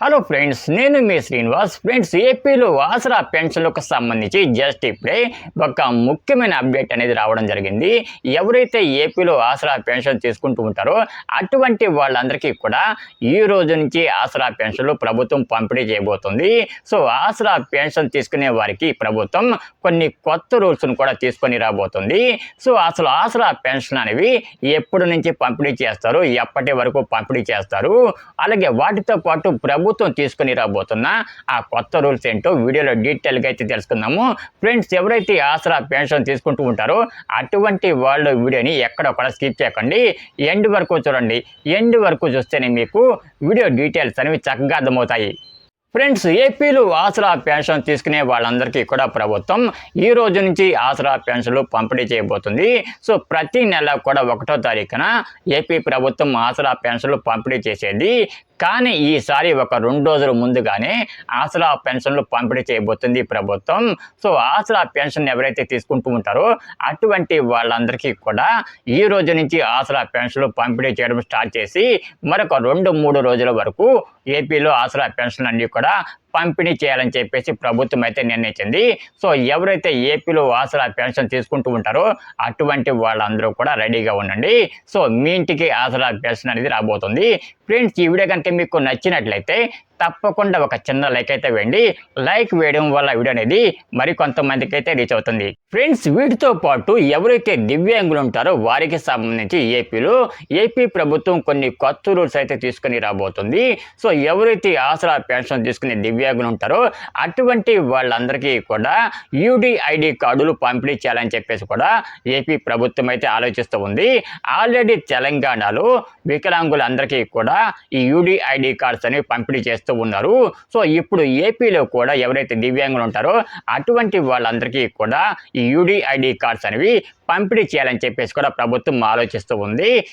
Hello friends నేను మీ Srinivas. Friends ఏపీలో ఆసరా పెన్షన్లకు సంబంధించి జస్ట్ ఇప్పుడే ఒక ముఖ్యమైన అప్డేట్ అనేది రావడం జరిగింది. ఎవరైతే ఏపీలో ఆసరా పెన్షన్ తీసుకుంటూ ఉంటారో అటువంటి వాళ్ళందరికీ కూడా ఈ రోజు నుంచి ఆసరా పెన్షన్లు ప్రభుత్వం పంపిణీ చేయబోతుంది. సో ఆసరా పెన్షన్ తీసుకునే వారికి ప్రభుత్వం కొన్ని కొత్త రూల్స్ను కూడా తీసుకొని రాబోతుంది. సో అసలు ఆసరా పెన్షన్ అనేవి ఎప్పటి నుంచి పంపిణీ చేస్తారు ఎప్పటి వరకు పంపిణీ చేస్తారు అలాగే వాటితో పాటు ప్రభుత్వం ప్రభుత్వం తీసుకుని రాబోతున్న ఆ కొత్త రూల్స్ ఏంటో వీడియోలో డీటెయిల్గా అయితే తెలుసుకుందాము. ఫ్రెండ్స్ ఎవరైతే ఆసరా పెన్షన్ తీసుకుంటూ ఉంటారో అటువంటి వాళ్ళ వీడియోని ఎక్కడ కూడా స్కిప్ చేయకండి. ఎండ్ వరకు చూడండి. ఎండ్ వరకు చూస్తేనే మీకు వీడియో డీటెయిల్స్ అనేవి చక్కగా అర్థమవుతాయి. ఫ్రెండ్స్ ఏపీలో ఆసరా పెన్షన్ తీసుకునే వాళ్ళందరికీ కూడా ప్రభుత్వం ఈ రోజు నుంచి ఆసరా పెన్షన్లు పంపిణీ చేయబోతుంది. సో ప్రతి నెల కూడా ఒకటో తారీఖున ఏపీ ప్రభుత్వం ఆసరా పెన్షన్లు పంపిణీ చేసేది కానీ ఈసారి ఒక రెండు రోజుల ముందుగానే ఆసరా పెన్షన్లు పంపిణీ చేయబోతుంది ప్రభుత్వం. సో ఆసరా పెన్షన్ ఎవరైతే తీసుకుంటూ ఉంటారో అటువంటి వాళ్ళందరికీ కూడా ఈ రోజు నుంచి ఆసరా పెన్షన్లు పంపిణీ చేయడం స్టార్ట్ చేసి మరొక రెండు మూడు రోజుల వరకు ఏపీలో ఆసరా పెన్షన్ అన్నీ కూడా పంపిణీ చేయాలని చెప్పేసి ప్రభుత్వం అయితే నిర్ణయించింది. సో ఎవరైతే ఏపీలో ఆసరా పెన్షన్ తీసుకుంటూ ఉంటారో అటువంటి వాళ్ళందరూ కూడా రెడీగా ఉండండి. సో మీ ఇంటికి ఆసరా పెన్షన్ అనేది రాబోతుంది. ఫ్రెండ్స్ ఈ వీడియో కనుక మీకు నచ్చినట్లయితే తప్పకుండా ఒక చిన్న లైక్ అయితే వేయండి. లైక్ వేయడం వల్ల వీడియో అనేది మరి కొంతమందికి అయితే రీచ్ అవుతుంది. ఫ్రెండ్స్ వీటితో పాటు ఎవరైతే దివ్యాంగులు ఉంటారో వారికి సంబంధించి ఏపీలో ఏపీ ప్రభుత్వం కొన్ని కొత్త రూల్స్ అయితే తీసుకొని రాబోతుంది. సో ఎవరైతే ఆసరా పెన్షన్ తీసుకునే దివ్యాంగులు ఉంటారో అటువంటి వాళ్ళందరికీ కూడా యూడిఐడి కార్డులు పంపిణీ చేయాలని చెప్పేసి కూడా ఏపీ ప్రభుత్వం అయితే ఆలోచిస్తూ ఉంది. ఆల్రెడీ తెలంగాణలో వికలాంగులందరికీ కూడా ఈ యూడిఐడి కార్డ్స్ అనేవి పంపిణీ చేస్తూ ఉన్నారు. సో ఇప్పుడు ఏపీలో కూడా ఎవరైతే దివ్యాంగులు ఉంటారో అటువంటి వాళ్ళందరికీ కూడా ఈ యూడిఐడి కార్డ్స్ అనేవి పంపిణీ చేయాలని చెప్పేసి కూడా ప్రభుత్వం ఆలోచిస్తూ ఉంది.